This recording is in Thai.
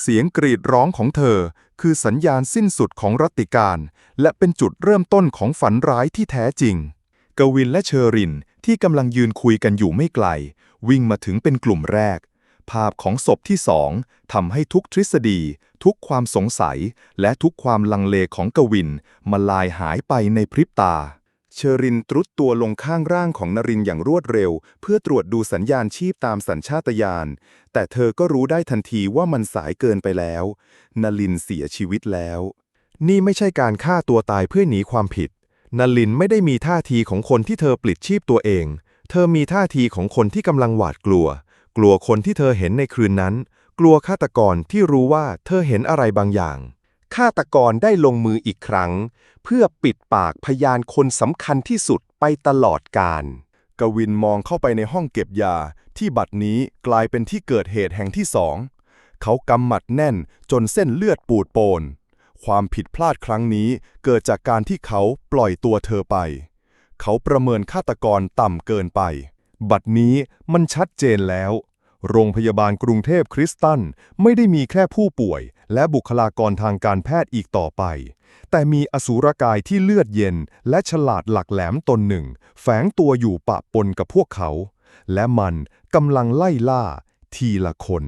เสียงกรีดร้องของเธอ คือสัญญาณสิ้นสุดของรัติการ และเป็นจุดเริ่มต้นของฝันร้ายที่แท้จริง กวินและเชอรินที่กำลังยืนคุยกันอยู่ไม่ไกล วิ่งมาถึงเป็นกลุ่มแรก ภาพของศพที่สองทำให้ทุกทฤษฎี ทุกความสงสัย และทุกความลังเลของกวินมาลายหายไปในพริบตา เชอรินตรุดตัวลงข้างร่างของนรินอย่างรวดเร็ว เพื่อตรวจดูสัญญาณชีพตามสัญชาตญาณ แต่เธอก็รู้ได้ทันทีว่ามันสายเกินไปแล้ว นลินเสียชีวิตแล้ว นี่ไม่ใช่การฆ่าตัวตายเพื่อหนีความผิด นลินไม่ได้มีท่าทีของคนที่เธอปลิดชีพตัวเอง เธอมีท่าทีของคนที่กำลังหวาดกลัว กลัวคนที่เธอเห็นในคืนนั้น กลัวฆาตกรที่รู้ว่าเธอเห็นอะไรบางอย่าง ฆาตกรได้ลงมืออีกครั้ง เพื่อปิดปากพยานคนสำคัญที่สุดไปตลอดกาลกวินมองเข้าไปในห้องเก็บยา ที่บัดนี้กลายเป็นที่เกิดเหตุแห่งที่สอง เขากำหมัดแน่นจนเส้นเลือดปูดโปน ความผิดพลาดครั้งนี้เกิดจากการที่เขาปล่อยตัวเธอไป เขาประเมินฆาตกรต่ำเกินไป บัดนี้มันชัดเจนแล้ว โรงพยาบาลกรุงเทพคริสตันไม่ได้มีแค่ผู้ป่วย และบุคลากรทางการแพทย์อีกต่อไป แต่มีอสูรกายที่เลือดเย็น และฉลาดหลักแหลมตนหนึ่ง แฝงตัวอยู่ปะปนกับพวกเขา และมันกำลังไล่ล่า ทีละคน